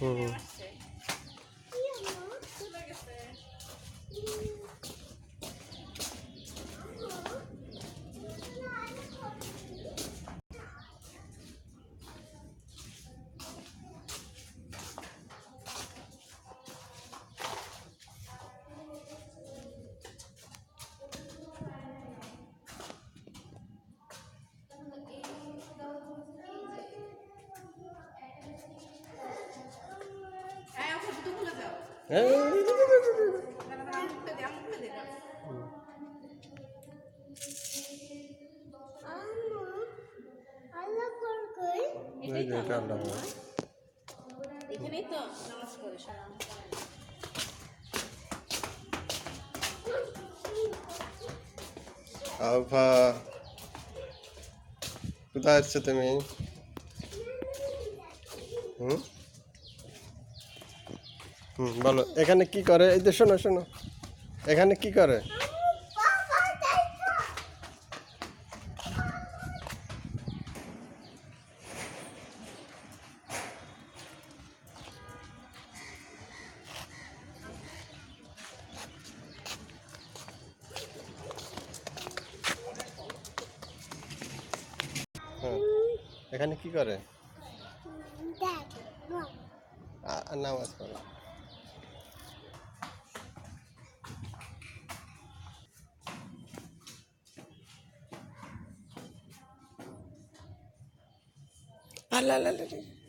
Mm-hmm. এখানেই তো নামাজ পড়ে শোনা আলফা কোথায় আসছো তুমি হুম হুম বলো এখানে কি করে? এই যে শোনো শোনো। এখানে কি করে? হ্যাঁ এখানে কি করে? নামাজ পড়ে। la, la, la. la.